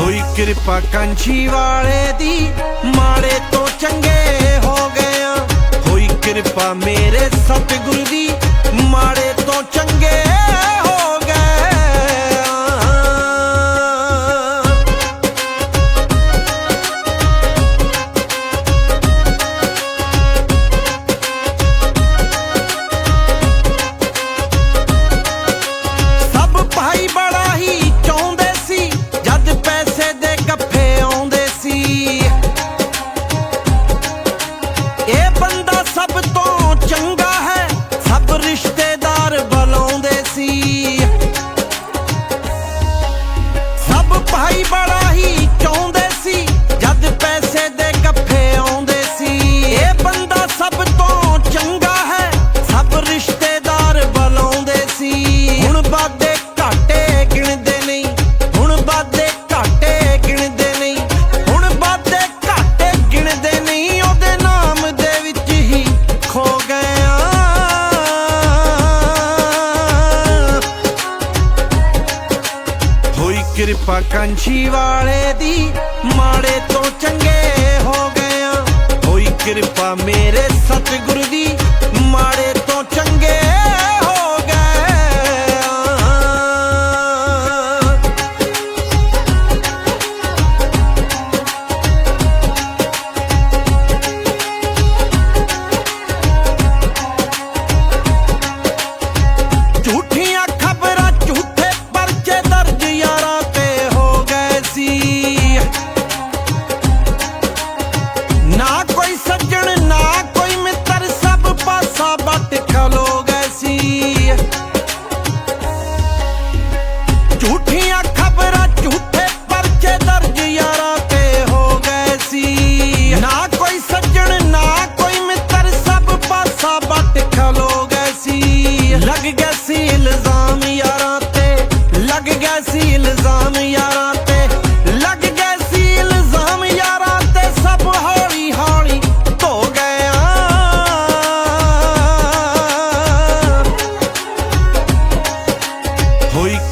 ਹੋਈ ਕਿਰਪਾ ਕਾਂਝੀ ਵਾਲੇ ਦੀ, ਮਾੜੇ ਤੋਂ ਚੰਗੇ ਹੋ ਗਏ ਹੋਈ ਕਿਰਪਾ ਮੇਰੇ ਸਤਿਗੁਰੂ ਦੀ, ਮਾੜੇ ਤੋਂ ਚੰਗੇ ਬੰਦਾ ਸਭ ਤੋਂ ਚੰਗਾ ਹੈ ਸਭ ਰਿਸ਼ਤੇਦਾਰ ਬੁਲਾਉਂਦੇ ਸੀ। ਸਭ ਭਾਈ ਬੜਾ ਕਿਰਪਾ ਕੰਛੀ ਵਾਲੇ ਦੀ, ਮਾੜੇ ਤੋਂ ਚੰਗੇ ਹੋ ਗਏ ਹੋਈ ਕਿਰਪਾ ਮੇਰੇ ਸਤਿਗੁਰੂ ਦੀ, ਮਾੜੇ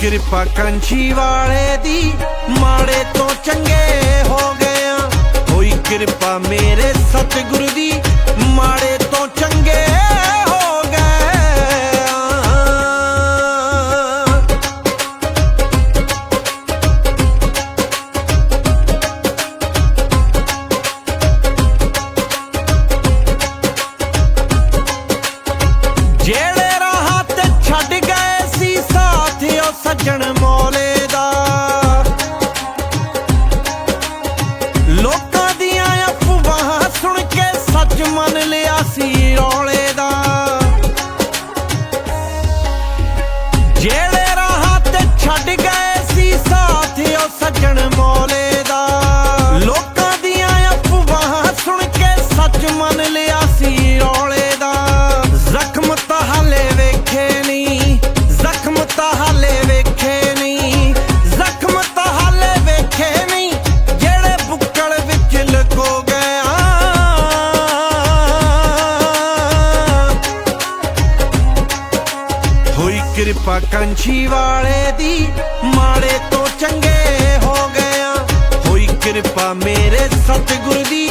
ਕਿਰਪਾ ਕੰਚੀ ਵਾਲੇ ਦੀ ਮਾੜੇ ਤੋਂ ਚੰਗੇ ਕੰਛੀ ਵਾਲੇ ਦੀ ਮਾੜੇ ਤੋਂ ਚੰਗੇ ਹੋ ਗਿਆ ਹੋਈ ਕਿਰਪਾ ਮੇਰੇ ਸਤਿਗੁਰ ਦੀ।